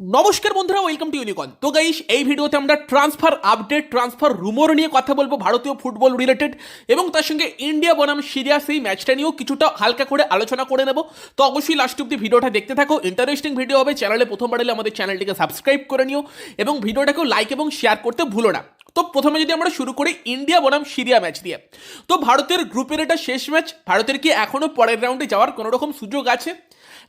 নমস্কার বন্ধুরা welcome to ইউনিকন তো গাইস এই ভিডিওতে আমরা ট্রান্সফার আপডেট ট্রান্সফার রুমোর নিয়ে কথা বলব ভারতীয় ফুটবল রিলেটেড এবং তার সঙ্গে ইন্ডিয়া বনাম সিরিয়া সেই ম্যাচটা নিয়েও কিছুটা হালকা করে আলোচনা করে নেব। তো অবশ্যই লাস্ট অব্দি ভিডিওটা দেখতে থাকো ইন্টারেস্টিং ভিডিও হবে। চ্যানেলে প্রথমবার এলে আমাদের চ্যানেলটিকে সাবস্ক্রাইব করে নিও এবং ভিডিওটাকেও লাইক এবং শেয়ার করতে ভুলো না। তো প্রথমে যদি আমরা শুরু করি ইন্ডিয়া বনাম সিরিয়া ম্যাচ দিয়ে। তো ভারতের গ্রুপের এটা শেষ ম্যাচ। ভারতের কি এখনও পরের রাউন্ডে যাওয়ার কোনো রকম সুযোগ আছে?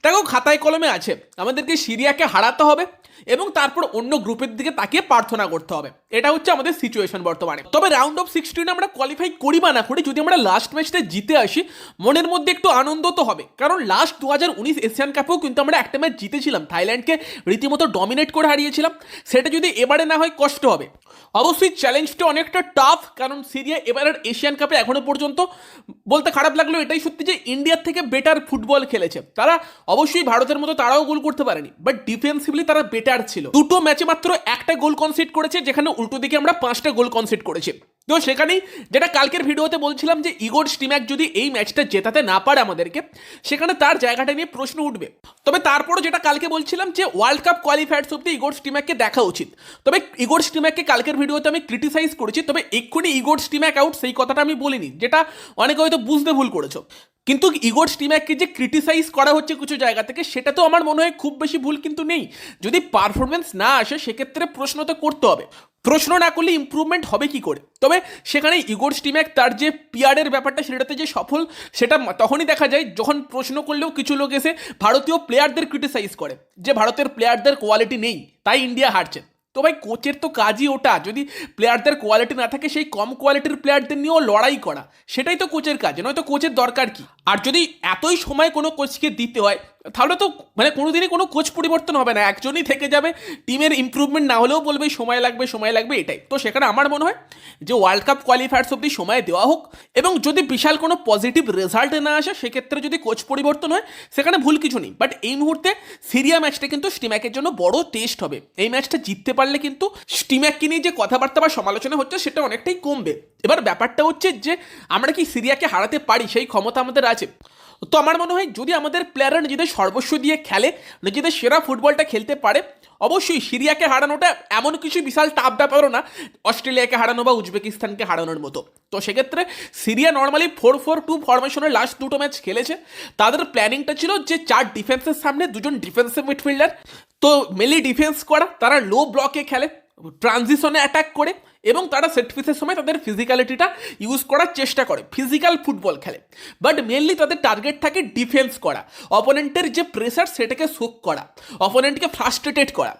দেখো, খাতায় কলমে আছে। আমাদেরকে সিরিয়াকে হারাতে হবে এবং তারপর অন্য গ্রুপের দিকে তাকিয়ে প্রার্থনা করতে হবে। এটা হচ্ছে আমাদের সিচুয়েশন বর্তমানে। তবে রাউন্ড অফ সিক্সটিন আমরা কোয়ালিফাই করি বা না করি, যদি আমরা লাস্ট ম্যাচটা জিতে আসি, মনের মধ্যে একটু আনন্দ তো হবে। কারণ লাস্ট দু হাজার উনিশ এশিয়ান কাপেও কিন্তু আমরা একটা ম্যাচ জিতেছিলাম। থাইল্যান্ডকে রীতিমতো ডমিনেট করে হারিয়েছিলাম। সেটা যদি এবারে না হয় কষ্ট হবে। অবশ্যই চ্যালেঞ্জটা অনেকটা টাফ কারণ সিরিয়া এবারের এশিয়ান কাপে এখনও পর্যন্ত বলতে খারাপ লাগল এটাই সত্যি যে ইন্ডিয়ার থেকে বেটার ফুটবল খেলেছে। তারা অবশ্যই ভারতের মতো তারাও গোল করতে পারেনি বাট ডিফেন্সিভলি তারা বেটার ছিল। দুটো ম্যাচে মাত্র একটা গোল কনসিড করেছে, যেখানে উল্টো দিকে আমরা পাঁচটা গোল কনসিড করেছি। তো সেখানেই যেটা কালকের ভিডিওতে বলছিলাম যে ইগোর স্টিম্যাক যদি এই ম্যাচটা জেতাতে না পারে আমাদেরকে, সেখানে তার জায়গাটা নিয়ে প্রশ্ন উঠবে। তবে তারপরও যেটা কালকে বলছিলাম যে ওয়ার্ল্ড কাপ কোয়ালিফায়ার্স অব্দি ইগোর স্টিম্যাককে দেখা উচিত। তবে ইগোর স্টিম্যাককে কালকের ভিডিওতে আমি ক্রিটিসাইজ করেছি, তবে এক্ষুনি ইগোর স্টিম্যাক আউট সেই কথাটা আমি বলিনি, যেটা অনেকে হয়তো বুঝতে ভুল করেছ। কিন্তু ইগোর স্টিম্যাককে যে ক্রিটিসাইজ করা হচ্ছে কিছু জায়গা থেকে, সেটা তো আমার মনে হয় খুব বেশি ভুল কিন্তু নেই। যদি পারফরমেন্স না আসে, সেক্ষেত্রে প্রশ্ন তো করতে হবে। প্রশ্ন না করলে ইম্প্রুভমেন্ট হবে কি করে? তবে সেখানে ইগোর স্টিম্যাক তার যে পিয়ারের ব্যাপারটা সেটাতে যে সফল, সেটা তখনই দেখা যায় যখন প্রশ্ন করলেও কিছু লোক এসে ভারতীয় প্লেয়ারদের ক্রিটিসাইজ করে, যে ভারতের প্লেয়ারদের কোয়ালিটি নেই, তাই ইন্ডিয়া হারছে। তো ভাই কোচের তো কাজই ওটা, যদি প্লেয়ারদের কোয়ালিটি না থাকে, সেই কম কোয়ালিটির প্লেয়ারদের নিয়েও লড়াই করা, সেটাই তো কোচের কাজ, নয়তো কোচের দরকার কি? আর যদি এতই সময় কোনো কোচকে দিতে হয় তাহলে তো মানে কোনোদিনই কোনো কোচ পরিবর্তন হবে না। একজনই থেকে যাবে টিমের ইম্প্রুভমেন্ট না হলেও বলবে, সময় লাগবে সময় লাগবে, এটাই। তো সেখানে আমার মনে হয় যে ওয়ার্ল্ড কাপ কোয়ালিফায়ার্স অব্দি সময় দেওয়া হোক এবং যদি বিশাল কোনো পজিটিভ রেজাল্ট না আসে, সেক্ষেত্রে যদি কোচ পরিবর্তন হয়, সেখানে ভুল কিছু নেই। বাট এই মুহূর্তে সিরিয়া ম্যাচটা কিন্তু স্টিম্যাকের জন্য বড় টেস্ট হবে। এই ম্যাচটা জিততে পারলে কিন্তু স্টিম্যাককে নিয়ে যে কথাবার্তা বা সমালোচনা হচ্ছে, সেটা অনেকটাই কমবে। এবার ব্যাপারটা হচ্ছে যে, আমরা কি সিরিয়াকে হারাতে পারি? সেই ক্ষমতা আমাদের আছে। তো আমার মনে হয় যদি আমাদের প্লেয়াররা নিজেদের সর্বস্ব দিয়ে খেলে, নিজেদের সেরা ফুটবলটা খেলতে পারে, অবশ্যই সিরিয়াকে হারানোটা এমন কিছু বিশাল টাফ ব্যাপারও না, অস্ট্রেলিয়াকে হারানো বা উজবেকিস্তানকে হারানোর মতো। তো সেক্ষেত্রে Syria normally four four two ফরমেশনের last দুটো ম্যাচ খেলেছে। তাদের প্ল্যানিংটা ছিল যে চার ডিফেন্সের সামনে দুজন ডিফেন্সিভ মিডফিল্ডার তো মেলি ডিফেন্স করা, তারা লো ব্লকে খেলে ট্রানজিশনে অ্যাটাক করে এবং তারা সেট পিসের সময় তাদের ফিজিক্যালিটিটা ইউজ করার চেষ্টা করে ফিজিক্যাল ফুটবল খেলে। বাট মেনলি তাদের টার্গেট থাকে ডিফেন্স করা অপোনেন্টের যে প্রেসার সেটাকে শোক করা অপোনেন্টকে ফ্রাস্ট্রেটেড করা।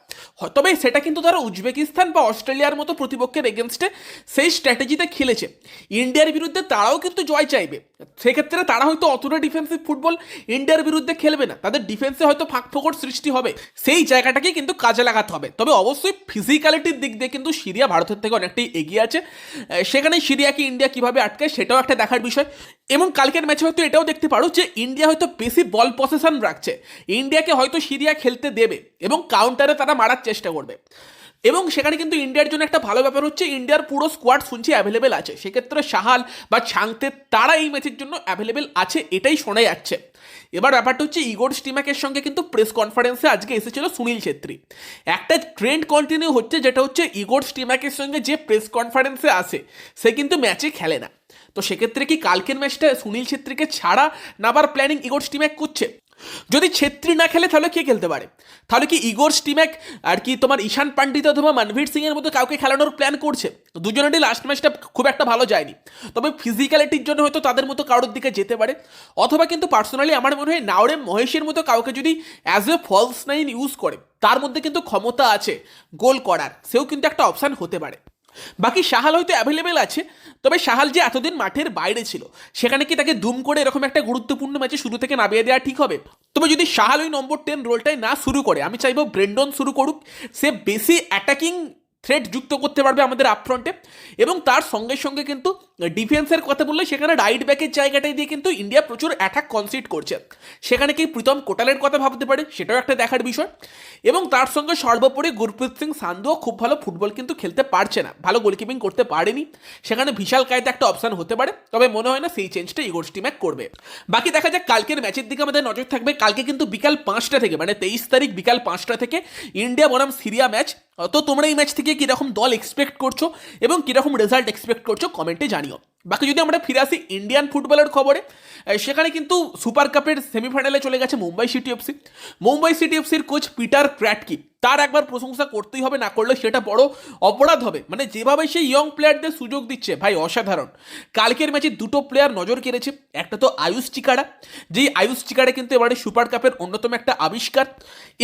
তবে সেটা কিন্তু তারা উজবেকিস্তান বা অস্ট্রেলিয়ার মতো প্রতিপক্ষের এগেনস্টে সেই স্ট্র্যাটেজিতে খেলেছে। ইন্ডিয়ার বিরুদ্ধে তারাও কিন্তু জয় চাইবে। সেক্ষেত্রে তারা হয়তো অতটা ডিফেন্সিভ ফুটবল ইন্ডিয়ার বিরুদ্ধে খেলবে না। তাদের ডিফেন্সে হয়তো ফাঁক ফোকর সৃষ্টি হবে। সেই জায়গাটাকে কিন্তু কাজে লাগাতে হবে। তবে অবশ্যই ফিজিক্যালিটির দিক দিয়ে কিন্তু সিরিয়া ভারতের থেকে অনেকটাই এগিয়ে আছে। সেখানে সিরিয়াকে ইন্ডিয়া কীভাবে আটকায় সেটাও একটা দেখার বিষয়। এবং কালকের ম্যাচে হয়তো এটাও দেখতে পারো যে ইন্ডিয়া হয়তো বেশি বল পসেশন রাখছে। ইন্ডিয়াকে হয়তো সিরিয়া খেলতে দেবে এবং কাউন্টারে তারা মারার চেষ্টা করবে। এবং সেখানে কিন্তু ইন্ডিয়ার জন্য একটা ভালো ব্যাপার হচ্ছে, ইন্ডিয়ার পুরো স্কোয়াড শুনছি অ্যাভেলেবেল আছে। সেক্ষেত্রে সাহাল বা ছাংতে তারা এই ম্যাচের জন্য অ্যাভেলেবেল আছে, এটাই শোনা যাচ্ছে। এবার ব্যাপারটা হচ্ছে, ইগোর স্টিমাকের সঙ্গে কিন্তু প্রেস কনফারেন্সে আজকে এসেছিল সুনীল ছেত্রী। একটা ট্রেন্ড কন্টিনিউ হচ্ছে, যেটা হচ্ছে ইগোর স্টিমাকের সঙ্গে যে প্রেস কনফারেন্সে আসে, সে কিন্তু ম্যাচে খেলে না। তো সেক্ষেত্রে কি কালকের ম্যাচটা সুনীল ছেত্রীকে ছাড়া নাবার প্ল্যানিং ইগোর স্টিম্যাক করছে? যদি ছেত্রী না খেলে, তাহলে কে খেলতে পারে? তাহলে কি ইগোর স্টিম্যাক আর কি তোমার ঈশান পান্ডিত অথবা মনভীর সিং এর মতো কাউকে খেলানোর প্ল্যান করছে? দুজনেরই লাস্ট ম্যাচটা খুব একটা ভালো যায়নি। তবে ফিজিক্যালিটির জন্য হয়তো তাদের মতো কারোর দিকে যেতে পারে। অথবা কিন্তু পার্সোনালি আমার মনে হয় নাওরে মহেশের মতো কাউকে যদি as a false nine use করে, তার মধ্যে কিন্তু ক্ষমতা আছে গোল করার। সেও কিন্তু একটা অপশান হতে পারে। বাকি সাহাল হয়তো অ্যাভেলেবেল আছে, তবে সাহাল যে এতদিন মাঠের বাইরে ছিল, সেখানে কি তাকে দুম করে এরকম একটা গুরুত্বপূর্ণ ম্যাচে শুরু থেকে নামিয়ে দেওয়া ঠিক হবে? তবে যদি সাহাল ওই নম্বর টেন রোলটাই না শুরু করে, আমি চাইব ব্রেন্ডন শুরু করুক, সে বেশি অ্যাটাকিং থ্রেট যুক্ত করতে পারবে আমাদের আপফ্রন্টে এবং তার সঙ্গে সঙ্গে কিন্তু ডিফেন্সের কথা বললে সেখানে রাইট ব্যাকের জায়গাটায় দিয়ে কিন্তু ইন্ডিয়া প্রচুর অ্যাটাক কনসিড করছে। সেখানে কি প্রীতম কোটালের কথা ভাবতে পারে? সেটাও একটা দেখার বিষয়। এবং তার সঙ্গে সর্বোপরি গুরপ্রীত সিং সান্ধুও খুব ভালো ফুটবল কিন্তু খেলতে পারছে না। ভালো গোলকিপিং করতে পারেনি। সেখানে বিশাল কায়দা একটা অপশান হতে পারে। তবে মনে হয় না সেই চেঞ্জটা ইগোর টিম্যাক করবে। বাকি দেখা যাক, কালকের ম্যাচের দিকে আমাদের নজর থাকবে। কালকে কিন্তু বিকাল পাঁচটা থেকে মানে তেইশ তারিখ বিকাল পাঁচটা থেকে ইন্ডিয়া বনাম সিরিয়া ম্যাচ তো তোমরা এই ম্যাচ থেকে কীরকম দল এক্সপেক্ট করছ এবং কীরকম রেজাল্ট এক্সপেক্ট করছ কমেন্টে জানিও। বাকি যদি আমরা ফিরে আসি ইন্ডিয়ান ফুটবলের খবরে সেখানে কিন্তু সুপার কাপের সেমিফাইনালে চলে গেছে Mumbai City FC Mumbai City এফসির কোচ পিটার ক্র্যাটকি তার একবার প্রশংসা করতেই হবে, না করলে সেটা বড় অপরাধ হবে। মানে যেভাবে সে ইয়ং প্লেয়ারদের সুযোগ দিচ্ছে, ভাই অসাধারণ। কালকের ম্যাচে দুটো প্লেয়ার নজর কেড়েছে, একটা তো আয়ুষ চিকারা যেই আয়ুষ চিকারা কিন্তু এবারে সুপার কাপের অন্যতম একটা আবিষ্কার।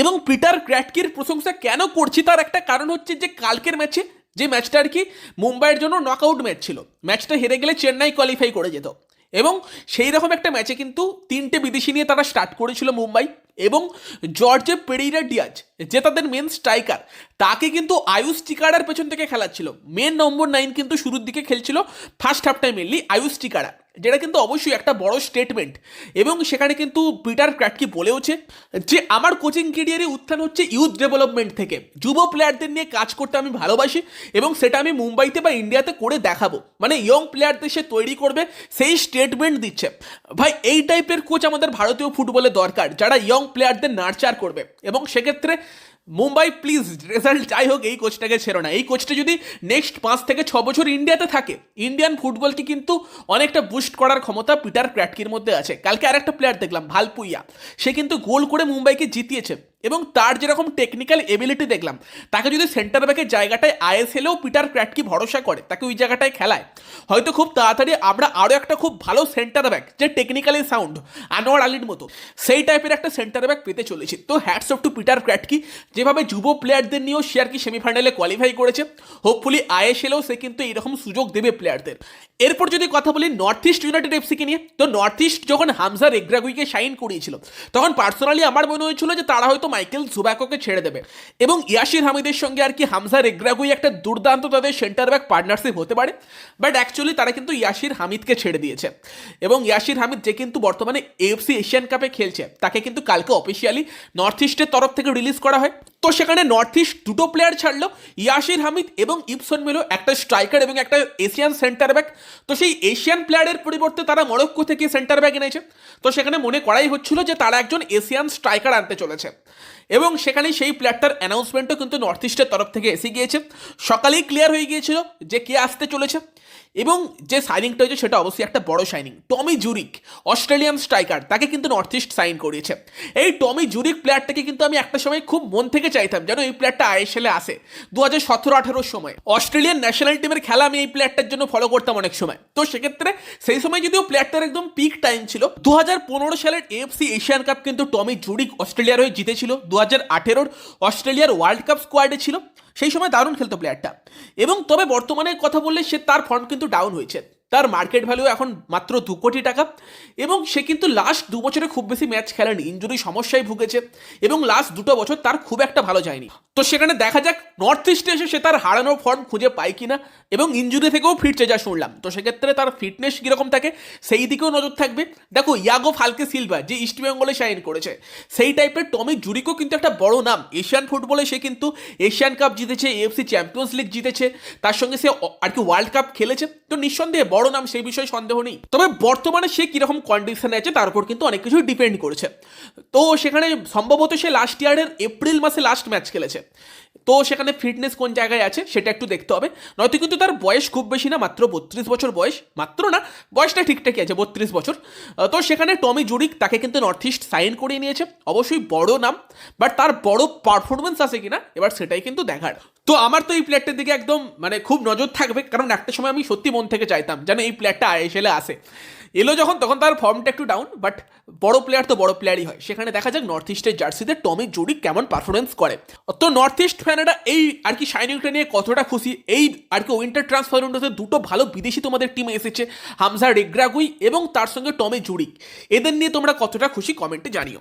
এবং পিটার ক্র্যাটকির প্রশংসা কেন করছি তার একটা কারণ হচ্ছে যে কালকের ম্যাচে যে ম্যাচটা আর কি মুম্বাইয়ের জন্য নকআউট ম্যাচ ছিল। ম্যাচটা হেরে গেলে চেন্নাই কোয়ালিফাই করে যেত। এবং সেই রকম একটা ম্যাচে কিন্তু তিনটে বিদেশি নিয়ে তারা স্টার্ট করেছিল মুম্বাই এবং জর্জে পেরিরা ডিয়াজ, যে তাদের মেন স্ট্রাইকার তাকে কিন্তু আয়ুষ টিকারার পেছন থেকে খেলাচ্ছিল। মেন নম্বর নাইন কিন্তু শুরুর দিকে খেলছিল। First half time mainly Ayush টিকারা যেটা কিন্তু অবশ্যই একটা বড় স্টেটমেন্ট এবং সেখানে কিন্তু পিটার ক্র্যাটকি বলেওছে যে, আমার কোচিং কেরিয়ারে উত্থান হচ্ছে ইউথ ডেভেলপমেন্ট থেকে। যুব প্লেয়ারদের নিয়ে কাজ করতে আমি ভালোবাসি এবং সেটা আমি মুম্বাইতে বা ইন্ডিয়াতে করে দেখাবো। মানে ইয়ং প্লেয়ারদের সে তৈরি করবে, সেই স্টেটমেন্ট দিচ্ছে। ভাই, এই টাইপের কোচ আমাদের ভারতীয় ফুটবলে দরকার, যারা ইয়ং প্লেয়ারদের নার্চার করবে। এবং সেক্ষেত্রে মুম্বাই প্লিজ রেজাল্ট যাই হোক এই কোচটাকে ছেড়ো না। এই কোচটা যদি নেক্সট পাঁচ থেকে ছ বছর ইন্ডিয়াতে থাকে ইন্ডিয়ান ফুটবলকে কিন্তু অনেকটা বুস্ট করার ক্ষমতা পিটার ক্র্যাটকির মধ্যে আছে। কালকে আরেকটা প্লেয়ার দেখলাম, ভালপুইয়া। সে কিন্তু গোল করে মুম্বাইকে জিতিয়েছে। এবং তার যেরকম টেকনিক্যাল এবিলিটি দেখলাম, তাকে যদি সেন্টার ব্যাকের জায়গাটায় আইএসএলেও পিটার ক্র্যাটকি ভরসা করে, তাকে ওই জায়গাটায় খেলায়। হয়তো খুব তাড়াতাড়ি আমরা আরও একটা খুব ভালো সেন্টার ব্যাক যে টেকনিক্যালি সাউন্ড আনোয়ার আলীর মতো, সেই টাইপের একটা সেন্টার ব্যাক পেতে চলেছি। তো hats off to Peter Kratky, যেভাবে যুব প্লেয়ারদের নিয়েও সে আর কি সেমিফাইনালে কোয়ালিফাই করেছে। হোপফুলি আইএসএলেও সে কিন্তু এরকম সুযোগ দেবে প্লেয়ারদের এরপর যদি কথা বলি নর্থ ইস্ট ইউনাইটেড এফসিকে নিয়ে, তো নর্থ ইস্ট যখন হামজা রেগ্রাগুইকে সাইন করিয়েছিল, তখন পার্সোনালি আমার মনে হয়েছিল যে তারা হয়তো মাইকেল জুবাকোকে ছেড়ে দেবে। এবং ইয়াসির হামিদের সঙ্গে আর কি হামজা রেগ্রাগুই একটা দুর্দান্ত তাদের সেন্টার ব্যাক পার্টনারশিপ হতে পারে। বাট অ্যাকচুয়ালি তারা কিন্তু ইয়াসির হামিদকে ছেড়ে দিয়েছে। এবং ইয়াসির হামিদ যে কিন্তু বর্তমানে এএফসি এশিয়ান কাপে খেলছে, তাকে কিন্তু কালকে অফিসিয়ালি নর্থ ইস্টের তরফ থেকে রিলিজ করা হয়। তো সেখানে নর্থ ইস্ট দুটো প্লেয়ার ছাড়লো ইয়াসির হামিদ এবং ইপসন মেলো একটা স্ট্রাইকার এবং একটা এশিয়ান সেন্টার ব্যাক তো সেই এশিয়ান প্লেয়ারের পরিবর্তে তারা মরক্কো থেকে সেন্টার ব্যাক এনেছে। তো সেখানে মনে করাই হচ্ছিল যে তারা একজন এশিয়ান স্ট্রাইকার আনতে চলেছে। এবং সেখানে সেই প্লেয়ারটার অ্যানাউন্সমেন্টও কিন্তু নর্থ ইস্টের তরফ থেকে এসে গিয়েছে। সকালেই ক্লিয়ার হয়ে গিয়েছিল যে কে আসতে চলেছে এবং যে সাইনিংটা হয়েছে সেটা অবশ্যই একটা বড় signing Tommy Juric Australian striker তাকে কিন্তু নর্থ ইস্ট সাইন করিয়েছে। এই টমি জুরিক প্লেয়ারটাকে কিন্তু আমি একটা সময় খুব মন থেকে চাইতাম যেন এই প্লেয়ারটা আইএসএলে আসে দু হাজার সতেরো আঠেরোর সময় অস্ট্রেলিয়ান ন্যাশনাল টিমের খেলা আমি এই প্লেয়ারটার জন্য ফলো করতাম অনেক সময়। তো সেক্ষেত্রে সেই সময় যদিও প্লেয়ারটার একদম পিক টাইম ছিল দু হাজার পনেরো সালের এএফসি এশিয়ান কাপ কিন্তু টমি জুরিক অস্ট্রেলিয়ার হয়ে জিতেছিল। দু হাজার আঠেরোর অস্ট্রেলিয়ার ওয়ার্ল্ড কাপ স্কোয়াডে ছিল, সেই সময় দারুণ খেলতো প্লেয়ারটা এবং তবে বর্তমানে কথা বললে সে তার ফর্ম কিন্তু ডাউন হয়েছে। তার মার্কেট ভ্যালু এখন মাত্র দু কোটি টাকা এবং সে কিন্তু লাস্ট দু বছরে খুব বেশি ম্যাচ খেলেনি ইঞ্জুরি সমস্যায় ভুগেছে এবং লাস্ট দুটো বছর তার খুব একটা ভালো যায়নি। তো সেখানে দেখা যাক নর্থ ইস্টে এসে সে তার হারানো ফর্ম খুঁজে পায় কিনা এবং ইঞ্জুরি থেকেও ফিরছে যা শুনলাম। তো সেক্ষেত্রে তার ফিটনেস কীরকম থাকে, সেই দিকেও নজর থাকবে। দেখো ইয়াগো ফালকে সিলভা যে ইস্ট বেঙ্গলে সাইন করেছে, সেই টাইপের টমি জুরিকও কিন্তু একটা বড় নাম। এশিয়ান ফুটবলে সে কিন্তু এশিয়ান কাপ জিতেছে এএফসি চ্যাম্পিয়ন্স লিগ জিতেছে, তার সঙ্গে সে আর কি ওয়ার্ল্ড কাপ খেলেছে। তো নিঃসন্দেহে বড় নাম সেই বিষয়ে সন্দেহ নেই। তবে বর্তমানে সে কীরকম কন্ডিশনে আছে তার উপর কিন্তু অনেক কিছু ডিপেন্ড করছে। তো সেখানে সম্ভবত সে লাস্ট ইয়ারের এপ্রিল মাসে লাস্ট ম্যাচ খেলেছে। তো সেখানে ফিটনেস কোন জায়গায় আছে সেটা একটু দেখতে হবে। নয়তো কিন্তু তার বয়স খুব বেশি না, মাত্র বত্রিশ বছর বয়স, মাত্র না, বয়সটা ঠিকঠাকই আছে, বত্রিশ বছর। তো সেখানে টমি জুরিক তাকে কিন্তু নর্থ ইস্ট সাইন করিয়ে নিয়েছে, অবশ্যই বড় নাম বাট তার বড় পারফরমেন্স আছে কিনা, এবার সেটাই কিন্তু দেখার। তো আমার তো এই প্লেয়ারটার দিকে একদম মানে খুব নজর থাকবে, কারণ একটা সময় আমি সত্যি মন থেকে চাইতাম যেন এই প্লেয়ারটা আইএসএলে আসে। এলো যখন, তখন তার ফর্মটা একটু ডাউন বাট বড় প্লেয়ার তো বড় প্লেয়ারই হয়। সেখানে দেখা যাক নর্থ ইস্টের জার্সিতে টমি জুডি কেমন পারফরমেন্স করে। তো নর্থ ইস্ট ফ্যানেরা এই আর কি শাইনিংটা নিয়ে কতটা খুশি, এই আর কি উইন্টার ট্রান্সফার উইন্ডোতে দুটো ভালো বিদেশি তোমাদের টিমে এসেছে, হামজা রেগ্রাগুই এবং তার সঙ্গে টমি জুরিক এদের নিয়ে তোমরা কতটা খুশি কমেন্টে জানিও।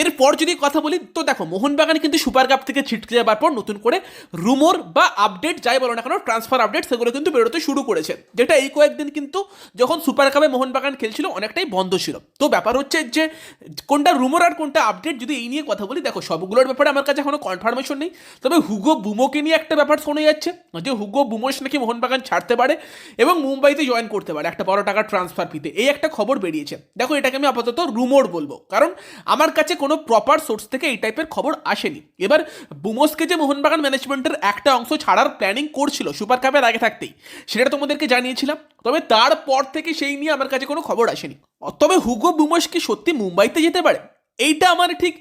এরপর যদি কথা বলি, তো দেখো, মোহনবাগান কিন্তু সুপার কাপ থেকে ছিটকে যাবার পর নতুন করে রুমোর বা আপডেট যাই বলো না কেন ট্রান্সফার আপডেট সেগুলো কিন্তু বেরোতে শুরু করেছে। যেটা এই কয়েকদিন কিন্তু যখন সুপার কাপে মোহনবাগান খেলছিল, অনেকটাই বন্ধ ছিল। তো ব্যাপার হচ্ছে যে, কোনটা রুমোর আর কোনটা আপডেট যদি এই নিয়ে কথা বলি, দেখো, সবগুলোর ব্যাপারে আমার কাছে এখনও কনফার্মেশন নেই। তবে হুগো বুমোকে নিয়ে একটা ব্যাপার শোনা যাচ্ছে, যে হুগো বুমোস নাকি মোহনবাগান ছাড়তে পারে এবং মুম্বাইতে জয়েন করতে পারে একটা বড় টাকার ট্রান্সফার ফিতে এই একটা খবর বেরিয়েছে। দেখো, এটাকে আমি আপাতত রুমোর বলব। কারণ আমার কাছে কোনো প্রপার সোর্স থেকে এই টাইপের খবর আসেনি। এবার বুমোসকে যে মোহনবাগান ম্যানেজমেন্টের একটা অংশ ছাড়ার প্ল্যানিং করছিল সুপার কাপের আগে থাকতেই, সেটা তোমাদেরকে জানিয়েছিলাম। তবে তারপর থেকে সেই নিয়ে আমার কাছে কোনো খবর আসেনি। তবে হুগো বুমোস কি সত্যি মুম্বাইতে যেতে পারে? এইটা আমার ঠিক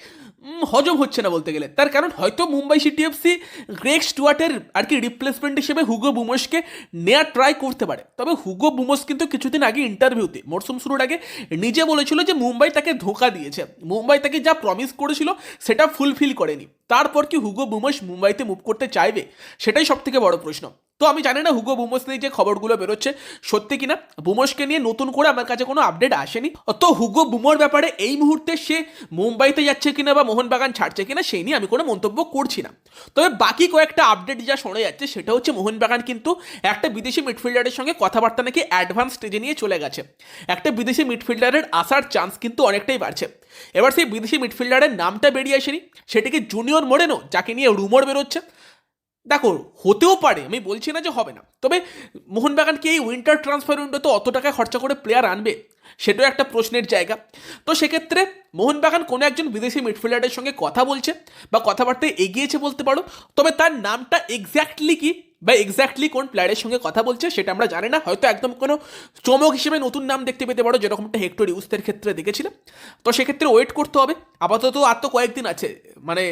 হজম হচ্ছে না বলতে গেলে। তার কারণ হয়তো মুম্বাই সিটি এফসি গ্রেক স্টুয়ার্টের আর কি রিপ্লেসমেন্ট হিসেবে হুগো বুমোসকে নেওয়ার ট্রাই করতে পারে। তবে হুগো বুমোস কিন্তু কিছুদিন আগে ইন্টারভিউতে মরসুম শুরুর আগে নিজে বলেছিল যে মুম্বাই তাকে ধোকা দিয়েছে। মুম্বাই তাকে যা প্রমিস করেছিল সেটা ফুলফিল করেনি। তারপর কি হুগো বুমোস মুম্বাইতে মুভ করতে চাইবে? সেটাই সব থেকে বড় প্রশ্ন। তো আমি জানি না হুগো বুমোস নিয়ে যে খবরগুলো বেরোচ্ছে, সত্যি কিনা? বুমোসকে নিয়ে নতুন করে আমার কাছে কোনো আপডেট আসেনি। তো হুগো বুমোর ব্যাপারে এই মুহূর্তে সে মুম্বাইতে যাচ্ছে কিনা বা মোহনবাগান ছাড়ছে কিনা, সেই নিয়ে আমি কোনো মন্তব্য করছি না। তবে বাকি কয়েকটা আপডেট যা শোনা যাচ্ছে, সেটা হচ্ছে মোহনবাগান কিন্তু একটা বিদেশি মিডফিল্ডারের সঙ্গে কথাবার্তা নাকি অ্যাডভান্স স্টেজে নিয়ে চলে গেছে। একটা বিদেশি মিডফিল্ডারের আসার চান্স কিন্তু অনেকটাই বাড়ছে। এবার সেই বিদেশি মিডফিল্ডারের নামটা বেরিয়ে আসেনি, সেটিকে জুনিয়র মোড়েনো যাকে নিয়ে রুমোর বেরোচ্ছে। দেখো, হতেও পারে, আমি বলছি না যে হবে না। তবে মোহনবাগানকে এই উইন্টার ট্রান্সফার উইন্ডোতে অত টাকা খরচা করে প্লেয়ার আনবে? সেটাও একটা প্রশ্নের জায়গা। তো সেক্ষেত্রে মোহনবাগান কোনো একজন বিদেশি মিডফিল্ডারের সঙ্গে কথা বলছে বা কথাবার্তায় এগিয়েছে বলতে পারো, তবে তার নামটা এক্স্যাক্টলি কি বা এক্স্যাক্টলি কোন প্লেয়ারের সঙ্গে কথা বলছে সেটা আমরা জানি না। হয়তো একদম কোনো চমক হিসেবে নতুন নাম দেখতে পেতে পারো যেরকমটা হেক্টর ইউসদের ক্ষেত্রে দেখেছিলাম। তো সেক্ষেত্রে ওয়েট করতে হবে। আপাতত আর তো কয়েকদিন আছে মানে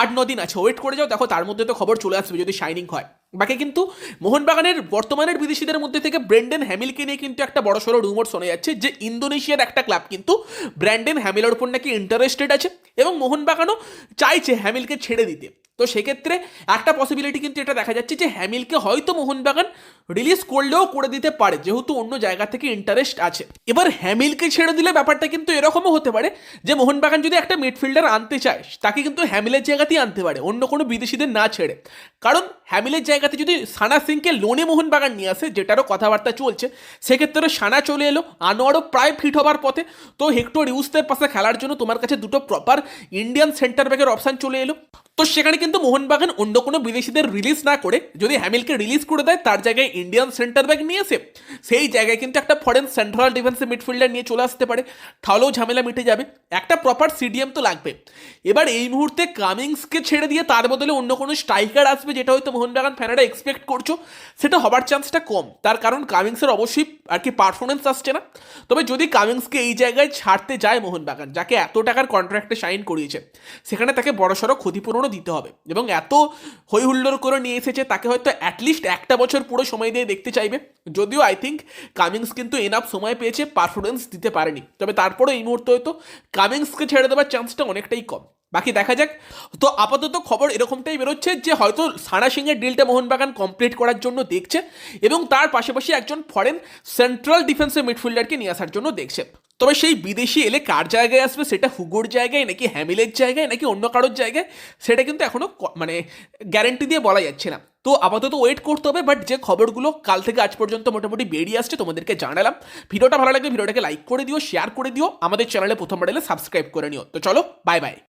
আট ন দিন আছে। ওয়েট করে যাও, দেখো তার মধ্যে তো খবর চলে আসবে যদি শাইনিং হয়। বাকি কিন্তু মোহনবাগানের বর্তমানের বিদেশিদের মধ্যে থেকে ব্র্যান্ডেন হ্যামিলকে নিয়ে কিন্তু একটা বড় সড়ো রুমোর শোনা যাচ্ছে যে ইন্দোনেশিয়ার একটা ক্লাব কিন্তু ব্র্যান্ডেন হ্যামিলের উপর নাকি ইন্টারেস্টেড আছে এবং মোহনবাগানও চাইছে হ্যামিলকে ছেড়ে দিতে। তো সেক্ষেত্রে একটা পসিবিলিটি কিন্তু এটা দেখা যাচ্ছে যে হ্যামিলকে হয়তো মোহনবাগান রিলিজ করলেও করে দিতে পারে, যেহেতু অন্য জায়গা থেকে ইন্টারেস্ট আছে। এবার হ্যামিলকে ছেড়ে দিলে ব্যাপারটা কিন্তু এরকমও হতে পারে যে মোহনবাগান যদি একটা মিডফিল্ডার আনতে চায়, তাকে কিন্তু হ্যামিলের জায়গাতেই আনতে পারে, অন্য কোনো বিদেশিদের না ছেড়ে। কারণ হ্যামিলের জায়গাতে যদি সানা সিংকে লোনে মোহনবাগান নিয়ে আসে, যেটারও কথাবার্তা চলছে, সেক্ষেত্রে সানা চলে এলো। আনোয়ারও প্রায় ফিট হবার পথে। তো হেক্টর ইউসদের পাশে খেলার জন্য তোমার কাছে দুটো প্রপার ইন্ডিয়ান সেন্টার ব্যাকের অপশান চলে এলো। তো সেখানে কিন্তু মোহনবাগান অন্য কোনো বিদেশিদের রিলিজ না করে যদি হ্যামিলকে রিলিজ করে দেয়, তার জায়গায় ইন্ডিয়ান সেন্টার ব্যাক নিয়ে এসে সেই জায়গায় কিন্তু একটা ফরেন সেন্ট্রাল ডিফেন্সে মিডফিল্ডার নিয়ে চলে আসতে পারে। তাহলেও ঝামেলা মিটে যাবে। একটা প্রপার সিডিএম তো লাগবে। এবার এই মুহূর্তে কামিংসকে ছেড়ে দিয়ে তার বদলে অন্য কোনো স্ট্রাইকার আসবে যেটা হয়তো মোহনবাগান ফ্যানেরা এক্সপেক্ট করছ, সেটা হবার চান্সটা কম। তার কারণ কামিংসের অবশ্যই আর কি পারফরমেন্স আসছে না। তবে যদি কামিংসকে এই জায়গায় ছাড়তে যায় মোহনবাগান, যাকে এত টাকার কন্ট্রাক্টে সাইন করিয়েছে, সেখানে তাকে বড়সড় ক্ষতিপূরণও দিতে হবে। এবং এত হই হুল্লোড় করে নিয়ে এসেছে, তাকে হয়তো অ্যাটলিস্ট একটা বছর পুরো সময় দিয়ে দেখতে চাইবে। যদিও আই থিঙ্ক কামিংস কিন্তু এনাফ সময় পেয়েছে পারফরমেন্স দিতে পারেনি। তবে তারপরে এই মুহূর্তে হয়তো কামিংসকে ছেড়ে দেওয়ার চান্সটা অনেকটাই কম। বাকি দেখা যাক। তো আপাতত খবর এরকমটাই বেরোচ্ছে যে, হয়তো সানা সিংয়ের ডিলটা মোহনবাগান কমপ্লিট করার জন্য দেখছে এবং তার পাশাপাশি একজন ফরেন সেন্ট্রাল ডিফেন্সের মিডফিল্ডারকে নিয়ে আসার জন্য দেখছে। তবে সেই বিদেশি এলে কার জায়গায় আসবে? সেটা হুগোর জায়গায় নাকি হ্যামিলের জায়গায় নাকি অন্য কারোর জায়গায়? সেটা কিন্তু এখনও মানে গ্যারেন্টি দিয়ে বলা যাচ্ছে না। তো আপাতত ওয়েট করতে হবে বাট যে খবরগুলো কাল থেকে আজ পর্যন্ত মোটামুটি বেরিয়ে আসছে তোমাদেরকে জানালাম। ভিডিওটা ভালো লাগলে ভিডিওটাকে লাইক করে দিও শেয়ার করে দিও। আমাদের চ্যানেলে প্রথমবার এলে সাবস্ক্রাইব করে নিও। তো চলো বাই বাই